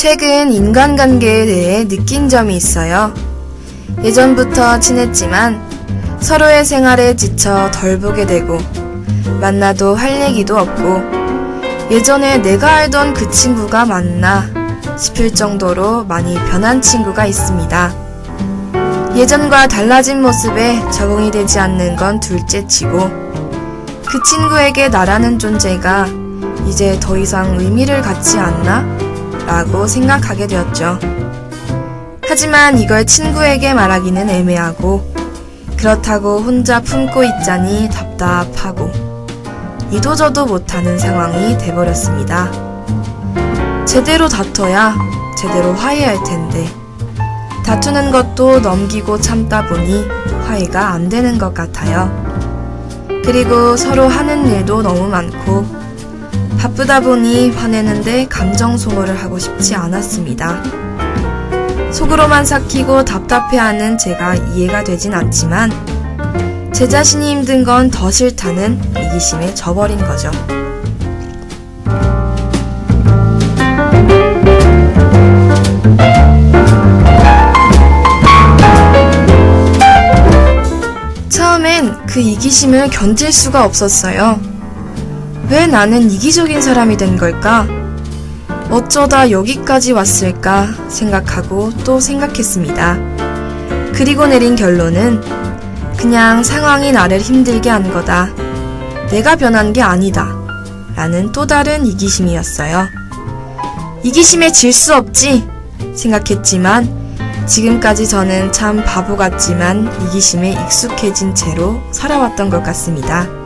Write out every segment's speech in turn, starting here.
최근 인간관계에 대해 느낀 점이 있어요. 예전부터 친했지만 서로의 생활에 지쳐 덜 보게 되고 만나도 할 얘기도 없고 예전에 내가 알던 그 친구가 맞나 싶을 정도로 많이 변한 친구가 있습니다. 예전과 달라진 모습에 적응이 되지 않는 건 둘째 치고 그 친구에게 나라는 존재가 이제 더 이상 의미를 갖지 않나? 라고 생각하게 되었죠. 하지만 이걸 친구에게 말하기는 애매하고 그렇다고 혼자 품고 있자니 답답하고 이도저도 못하는 상황이 돼버렸습니다. 제대로 다퉈야 제대로 화해할 텐데 다투는 것도 넘기고 참다 보니 화해가 안 되는 것 같아요. 그리고 서로 하는 일도 너무 많고 바쁘다 보니 화내는데 감정 소모를 하고 싶지 않았습니다. 속으로만 삭히고 답답해하는 제가 이해가 되진 않지만 제 자신이 힘든 건 더 싫다는 이기심에 져버린 거죠. 처음엔 그 이기심을 견딜 수가 없었어요. 왜 나는 이기적인 사람이 된 걸까? 어쩌다 여기까지 왔을까 생각하고 또 생각했습니다. 그리고 내린 결론은 그냥 상황이 나를 힘들게 한 거다. 내가 변한 게 아니다. 라는 또 다른 이기심이었어요. 이기심에 질 수 없지 생각했지만 지금까지 저는 참 바보 같지만 이기심에 익숙해진 채로 살아왔던 것 같습니다.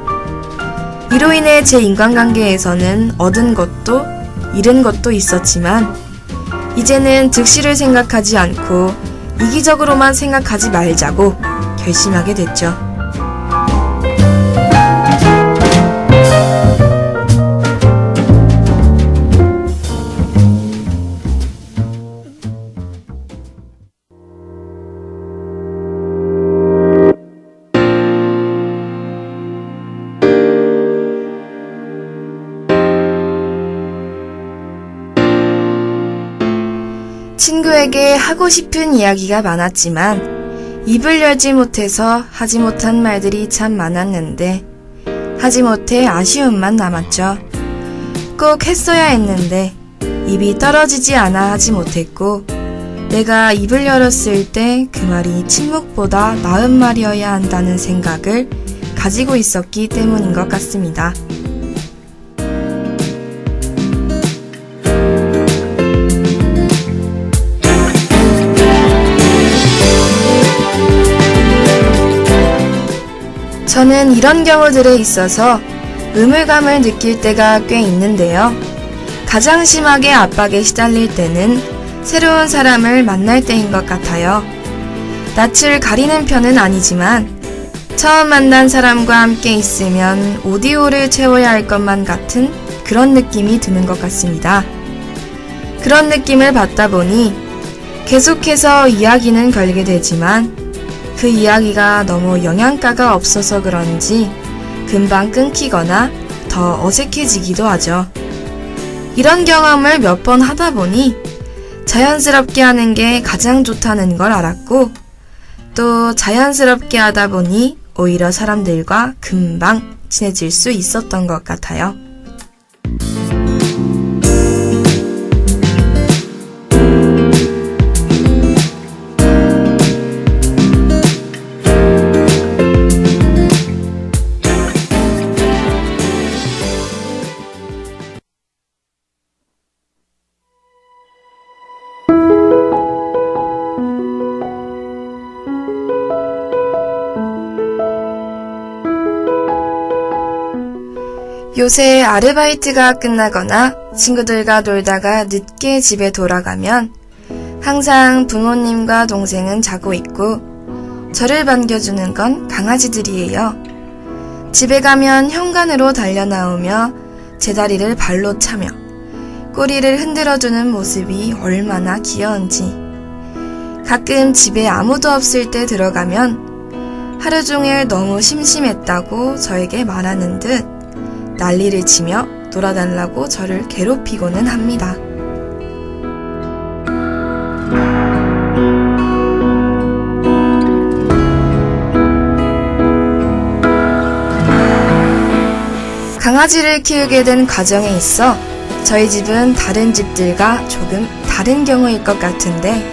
이로 인해 제 인간관계에서는 얻은 것도 잃은 것도 있었지만 이제는 득실을 생각하지 않고 이기적으로만 생각하지 말자고 결심하게 됐죠. 친구에게 하고 싶은 이야기가 많았지만 입을 열지 못해서 하지 못한 말들이 참 많았는데 하지 못해 아쉬움만 남았죠. 꼭 했어야 했는데 입이 떨어지지 않아 하지 못했고 내가 입을 열었을 때 그 말이 침묵보다 나은 말이어야 한다는 생각을 가지고 있었기 때문인 것 같습니다. 저는 이런 경우들에 있어서 의무감을 느낄 때가 꽤 있는데요. 가장 심하게 압박에 시달릴 때는 새로운 사람을 만날 때인 것 같아요. 낯을 가리는 편은 아니지만 처음 만난 사람과 함께 있으면 오디오를 채워야 할 것만 같은 그런 느낌이 드는 것 같습니다. 그런 느낌을 받다 보니 계속해서 이야기는 걸게 되지만 그 이야기가 너무 영양가가 없어서 그런지 금방 끊기거나 더 어색해지기도 하죠. 이런 경험을 몇 번 하다 보니 자연스럽게 하는 게 가장 좋다는 걸 알았고 또 자연스럽게 하다 보니 오히려 사람들과 금방 친해질 수 있었던 것 같아요. 요새 아르바이트가 끝나거나 친구들과 놀다가 늦게 집에 돌아가면 항상 부모님과 동생은 자고 있고 저를 반겨주는 건 강아지들이에요. 집에 가면 현관으로 달려 나오며 제 다리를 발로 차며 꼬리를 흔들어주는 모습이 얼마나 귀여운지. 가끔 집에 아무도 없을 때 들어가면 하루 종일 너무 심심했다고 저에게 말하는 듯 난리를 치며 놀아달라고 저를 괴롭히고는 합니다. 강아지를 키우게 된 과정에 있어 저희 집은 다른 집들과 조금 다른 경우일 것 같은데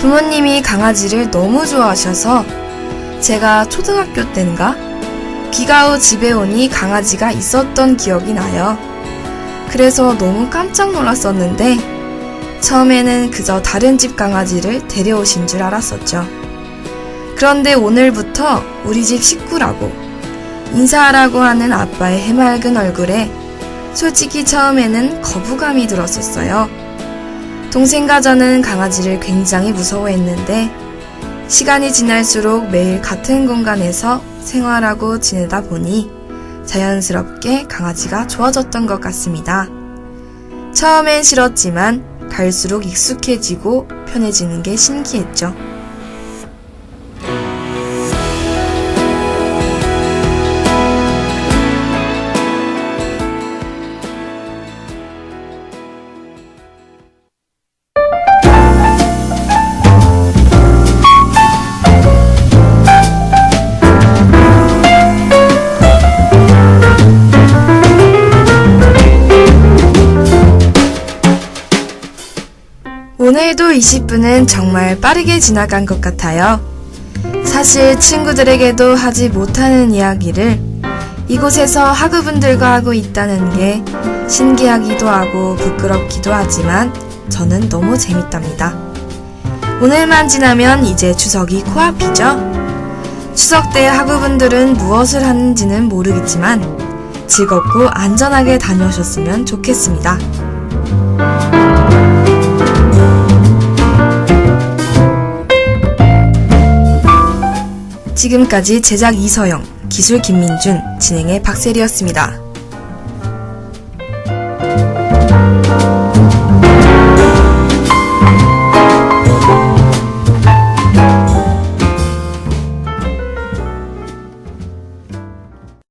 부모님이 강아지를 너무 좋아하셔서 제가 초등학교 때인가 비가 후 집에 오니 강아지가 있었던 기억이 나요. 그래서 너무 깜짝 놀랐었는데 처음에는 그저 다른 집 강아지를 데려오신 줄 알았었죠. 그런데 오늘부터 우리 집 식구라고 인사하라고 하는 아빠의 해맑은 얼굴에 솔직히 처음에는 거부감이 들었었어요. 동생과 저는 강아지를 굉장히 무서워했는데 시간이 지날수록 매일 같은 공간에서 생활하고 지내다 보니 자연스럽게 강아지가 좋아졌던 것 같습니다. 처음엔 싫었지만 갈수록 익숙해지고 편해지는 게 신기했죠. 오늘도 20분은 정말 빠르게 지나간 것 같아요. 사실 친구들에게도 하지 못하는 이야기를 이곳에서 학우분들과 하고 있다는 게 신기하기도 하고 부끄럽기도 하지만 저는 너무 재밌답니다. 오늘만 지나면 이제 추석이 코앞이죠? 추석 때 학우분들은 무엇을 하는지는 모르겠지만 즐겁고 안전하게 다녀오셨으면 좋겠습니다. 지금까지 제작 이서영, 기술 김민준, 진행의 박세리였습니다.